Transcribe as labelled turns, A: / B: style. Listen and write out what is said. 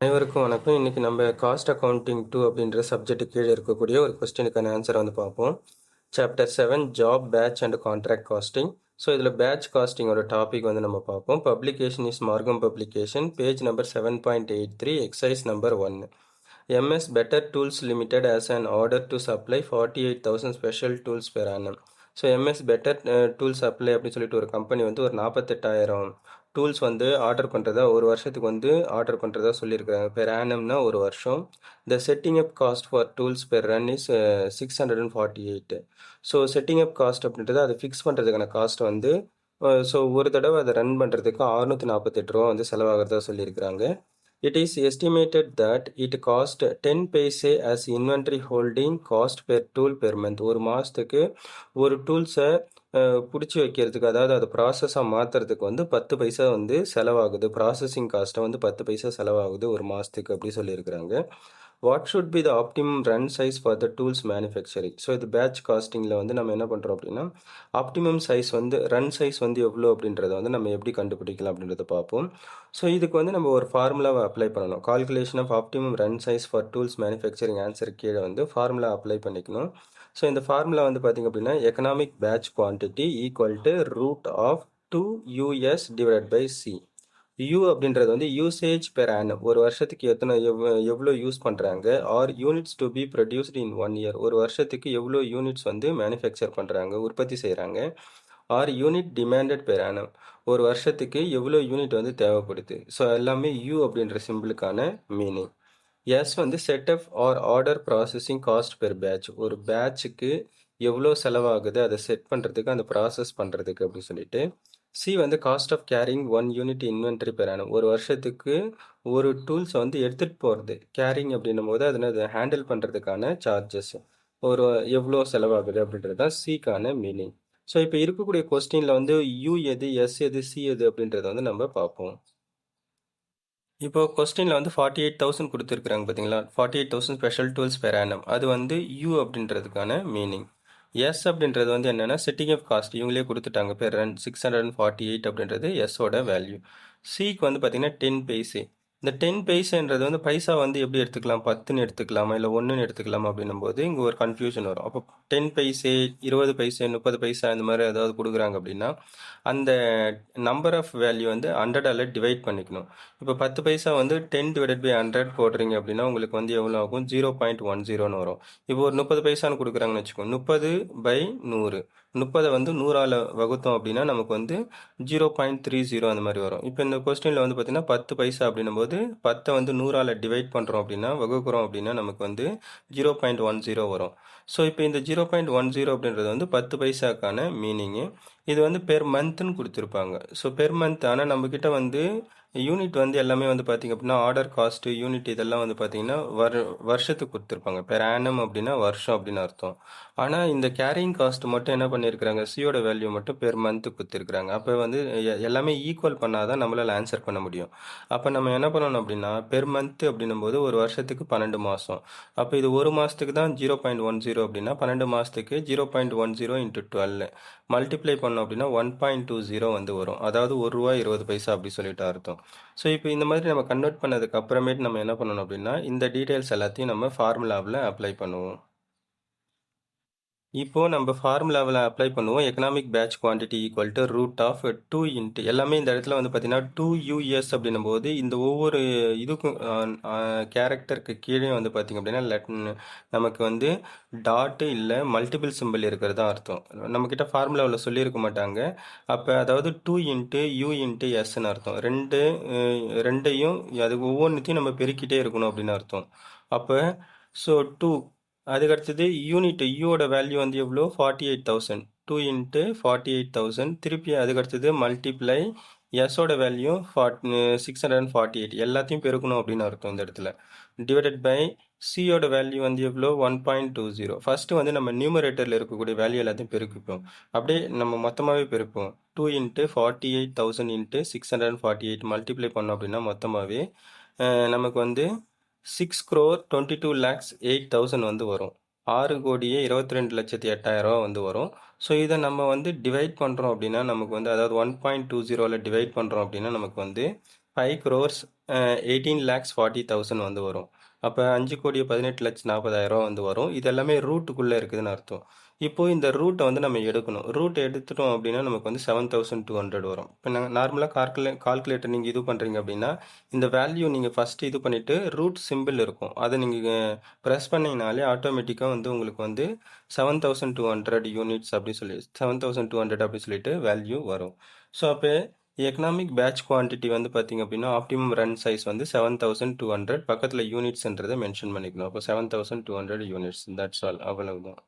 A: அனைவருக்கும் வணக்கம். இன்னைக்கு நம்ம காஸ்ட் அக்கவுண்டிங் டூ அப்படின்ற சப்ஜெக்ட் கீழே இருக்கக்கூடிய ஒரு கொஸ்டினுக்கான ஆன்சரை வந்து பார்ப்போம். Chapter seven job batch and contract costing so இதில் பேட்ச் காஸ்டிங்கோட டாபிக் வந்து நம்ம பார்ப்போம். Publication is Margham publication page number seven point eight three exercise number one MS better tools limited as an order to supply forty eight thousand special tools per annum. So MS better tools supply அப்படின்னு சொல்லிட்டு ஒரு company வந்து ஒரு நாற்பத்தெட்டாயிரம் tools வந்து order பண்ணுறதா ஒரு வருஷத்துக்கு வந்து ஆர்டர் பண்ணுறதா சொல்லியிருக்காங்க பெர் ஆனம்னா ஒரு வருஷம். The setting up cost for tools per run is six hundred and forty eight so setting up cost அப்படின்றது அதை ஃபிக்ஸ் பண்ணுறதுக்கான காஸ்ட் வந்து uh, ஸோ ஒரு தடவை அதை ரன் பண்ணுறதுக்கு அறுநூற்றி நாற்பத்தெட்டு ரூபா வந்து செலவாகிறதா சொல்லியிருக்கிறாங்க. It is estimated that it cost ten paise as inventory holding cost per tool per month ஒரு மாதத்துக்கு ஒரு டூல்ஸை பிடிச்சி வைக்கிறதுக்கு அதாவது அதை ப்ராசஸாக மாற்றுறதுக்கு வந்து பத்து பைசா வந்து செலவாகுது. ப்ராசஸிங் காஸ்ட்டை வந்து பத்து பைசா செலவாகுது ஒரு மாதத்துக்கு அப்படி சொல்லியிருக்கிறாங்க. What should be the optimum run size for the tools manufacturing so இது பேட்ச் காஸ்டிங்கில் வந்து நம்ம என்ன பண்ணுறோம் அப்படின்னா ஆப்டிமம் சைஸ் வந்து ரன் சைஸ் வந்து எவ்வளோ அப்படின்றத வந்து நம்ம எப்படி கண்டுபிடிக்கலாம் அப்படின்றத பார்ப்போம். ஸோ இதுக்கு வந்து நம்ம ஒரு ஃபார்முலாவை அப்ளை பண்ணணும். Calculation of optimum run size for tools manufacturing answer கீழே வந்து ஃபார்முலா அப்ளை பண்ணிக்கணும். ஸோ இந்த ஃபார்முலா வந்து பார்த்திங்க அப்படின்னா economic batch quantity equal to root of two U S divide by C U அப்படின்றது வந்து யூசேஜ் பெர் ஆனம் ஒரு வருஷத்துக்கு எத்தனை எவ்வளோ யூஸ் பண்ணுறாங்க R units to be produced in one year ஒரு வருஷத்துக்கு எவ்வளோ யூனிட்ஸ் வந்து மேனுஃபேக்சர் பண்ணுறாங்க உற்பத்தி செய்கிறாங்க R unit demanded per annum ஒரு வருஷத்துக்கு எவ்வளோ யூனிட் வந்து தேவைப்படுது? ஸோ எல்லாமே யூ அப்படின்ற சிம்பிளுக்கான மீனிங் எஸ் வந்து setup or order processing cost per batch ஒரு பேட்சுக்கு எவ்வளோ செலவாகுது? அதை செட் பண்ணுறதுக்கு அந்த ப்ராசஸ் பண்ணுறதுக்கு அப்படின்னு சொல்லிட்டு சி வந்து cost of carrying one unit inventory per annum ஒரு வருஷத்துக்கு ஒரு டூல்ஸை வந்து எடுத்துகிட்டு போகிறது கேரிங் அப்படின்னும் போது அதில் அதை ஹேண்டில் பண்ணுறதுக்கான சார்ஜஸ் ஒரு எவ்வளோ செலவாகுது அப்படின்றது தான் சிக்கான மீனிங் ஸோ இப்போ இருக்கக்கூடிய கொஸ்டினில் வந்து யூ எது எஸ் எது சி எது அப்படின்றத வந்து நம்ம பார்ப்போம். இப்போ கொஸ்டினில் வந்து ஃபார்ட்டி எயிட் தௌசண்ட் கொடுத்துருக்குறாங்க பார்த்தீங்களா forty eight thousand special tools per annum அது வந்து யூ அப்படின்றதுக்கான மீனிங் எஸ் அப்படின்றது வந்து என்னென்னா செட்டிங் ஆஃப் காஸ்ட் இவங்களே கொடுத்துட்டாங்க. Per run six hundred and forty eight அப்படின்றது எஸ்ஸோட வேல்யூ சிக்கு வந்து பார்த்தீங்கன்னா டென் பைசே இந்த டென் பைசான்றது வந்து பைசா வந்து எப்படி எடுத்துக்கலாம்? பத்துன்னு எடுத்துக்கலாமா? இல்லை ஒன்றுன்னு எடுத்துக்கலாமா? அப்படின்னும் போது இங்கே ஒரு கன்ஃபியூஷன் வரும். அப்போ டென் பைசே இருபது பைசே முப்பது பைசா இந்த மாதிரி ஏதாவது கொடுக்குறாங்க அப்படின்னா அந்த நம்பர் ஆஃப் வேல்யூ வந்து ஹண்ட்ரடால் டிவைட் பண்ணிக்கணும். இப்போ பத்து பைசா வந்து டென் டிவைடட் பை ஹண்ட்ரட் போடுறீங்க அப்படின்னா உங்களுக்கு வந்து எவ்வளோ ஆகும்? ஜீரோ பாயிண்ட் ஒன் ஜீரோன்னு வரும். இப்போ ஒரு முப்பது பைசான்னு கொடுக்குறாங்கன்னு வச்சுக்கோங்க முப்பது பை நூறு. முப்பதை வந்து நூறால் வகுத்தோம் அப்படின்னா நமக்கு வந்து ஜீரோ பாயிண்ட் த்ரீ ஜீரோ அந்த மாதிரி வரும். இப்போ இந்த கொஸ்டினில் வந்து பார்த்தீங்கன்னா பத்து பைசா அப்படின்னும் போது பத்தை வந்து நூறால் டிவைட் பண்ணுறோம் அப்படின்னா வகுக்கிறோம் அப்படின்னா நமக்கு வந்து ஜீரோ பாயிண்ட் ஒன் ஜீரோ வரும். ஸோ இப்போ இந்த ஜீரோ பாயிண்ட் ஒன் ஜீரோ அப்படின்றது வந்து பத்து பைசாக்கான மீனிங்கு இது வந்து பெர் மந்த்னு கொடுத்துருப்பாங்க. ஸோ பெர் மந்த் ஆனால் நம்மக்கிட்ட வந்து யூனிட் வந்து எல்லாமே வந்து பார்த்திங்க அப்படின்னா ஆர்டர் காஸ்ட்டு யூனிட் இதெல்லாம் வந்து பார்த்திங்கன்னா வர் வருஷத்துக்கு கொடுத்துருப்பாங்க. பெர் ஆனம் அப்படின்னா வருஷம் அப்படின்னு அர்த்தம். ஆனால் இந்த கேரிங் காஸ்ட் மட்டும் என்ன பண்ணியிருக்கிறாங்க சியோட வேல்யூ மட்டும் பெர் மந்த்து கொடுத்துருக்குறாங்க. அப்போ வந்து எல்லாமே ஈக்குவல் பண்ணால் தான் நம்மளால் ஆன்சர் பண்ண முடியும். அப்போ நம்ம என்ன பண்ணணும் அப்படின்னா பெர் மந்த்து அப்படின்னும் போது ஒரு வருஷத்துக்கு பன்னெண்டு மாதம் அப்போ இது ஒரு மாதத்துக்கு தான் ஜீரோ பாயிண்ட் ஒன் ஜீரோ அப்படின்னா பன்னெண்டு மாதத்துக்கு zero point one zero into twelve multiply பண்ணோம் அப்படின்னா ஒன் பாயிண்ட் டூ ஜீரோ வந்து வரும். அதாவது ஒரு ரூபா இருபது பைசா அப்படி சொல்லிட்டு அர்த்தம். ஸோ இப்போ இந்த மாதிரி நம்ம கன்வெர்ட் பண்ணதுக்கு அப்புறமேட்டு நம்ம என்ன பண்ணணும் அப்படின்னா இந்த டீட்டெயில்ஸ் எல்லாத்தையும் நம்ம ஃபார்முலாவில் அப்ளை பண்ணுவோம். இப்போ நம்ம ஃபார்முலாவில் அப்ளை பண்ணுவோம். Economic batch quantity equal to root of two into எல்லாமே இந்த இடத்துல வந்து பார்த்தீங்கன்னா டூ யூஎஸ் அப்படின்னும் போது இந்த ஒவ்வொரு இதுக்கும் கேரக்டருக்கு கீழே வந்து பார்த்திங்க அப்படின்னா லெட் நமக்கு வந்து டாட்டு இல்லை மல்டிபிள் சிம்பிள் இருக்கிறது தான் அர்த்தம் நம்மக்கிட்ட ஃபார்முலாவில் சொல்லியிருக்க மாட்டாங்க. அப்போ அதாவது டூ இன்ட்டு யூ இன்ட்டு எஸ்ன்னு அர்த்தம். ரெண்டு ரெண்டையும் அது ஒவ்வொன்றுத்தையும் நம்ம பெருக்கிட்டே இருக்கணும் அப்படின்னு அர்த்தம். அப்போ ஸோ டூ அதுக்கடுத்தது யூனிட் யூவோட வேல்யூ வந்து எவ்வளோ forty eight thousand two into forty eight thousand திருப்பி அதுக்கடுத்தது multiply எஸ்ஸோட value for six hundred and forty eight எல்லாத்தையும் பெருக்கணும் அப்படின்னு அர்த்தம் இந்த இடத்துல. டிவைடட் பை சியோட வேல்யூ வந்து எவ்வளோ one point two zero first வந்து நம்ம நியூமரேட்டரில் இருக்கக்கூடிய வேல்யூ எல்லாத்தையும் பெருக்கிப்போம். அப்படியே நம்ம மொத்தமாகவே பெருப்போம் two into forty eight thousand into six hundred and forty eight multiply பண்ணோம் அப்படின்னா மொத்தமாகவே நமக்கு வந்து six crore twenty two lakhs eight thousand வந்து வரும். ஆறு கோடியே இருபத்தி ரெண்டு லட்சத்தி எட்டாயிரரூவா வந்து வரும். ஸோ இதை நம்ம வந்து டிவைட் பண்ணுறோம் அப்படின்னா நமக்கு வந்து அதாவது ஒன் பாயிண்ட் டூ ஜீரோவில் டிவைட் பண்ணுறோம் அப்படின்னா நமக்கு வந்து five crores eighteen lakhs forty thousand வந்து வரும். அப்போ அஞ்சு கோடி பதினெட்டு லட்சம் நாற்பதாயிரம் வந்து வரும். இது எல்லாமே ரூட்டுக்குள்ளே இருக்குதுன்னு அர்த்தம். இப்போது இந்த ரூட்டை வந்து நம்ம எடுக்கணும். ரூட் எடுத்துட்டோம் அப்படின்னா நமக்கு வந்து செவன் தௌசண்ட் டூ ஹண்ட்ரட் வரும். இப்போ நாங்கள் நார்மலாக கால்குலே கால்குலேட்டர் நீங்கள் இது பண்ணுறீங்க அப்படின்னா இந்த வேல்யூ நீங்கள் ஃபஸ்ட்டு இது பண்ணிவிட்டு ரூட் சிம்பிள் இருக்கும். அதை நீங்கள் ப்ரெஸ் பண்ணிங்கனாலே ஆட்டோமேட்டிக்காக வந்து உங்களுக்கு வந்து seven thousand two hundred units அப்படி சொல்லி செவன் தௌசண்ட் டூ ஹண்ட்ரட் அப்படி சொல்லிட்டு வேல்யூ வரும். ஸோ அப்போ எக்கனாமிக் பேட்ச் குவான்டிட்டி வந்து பார்த்தீங்க அப்படின்னா ஆப்டிமம் ரன் சைஸ் வந்து செவன் தௌசண்ட் டூ ஹண்ட்ரட் பக்கத்தில் யூனிட்ஸ்ன்றதை மென்ஷன் பண்ணிக்கணும். அப்போ seven thousand two hundred units that's all அவ்வளவுதான்.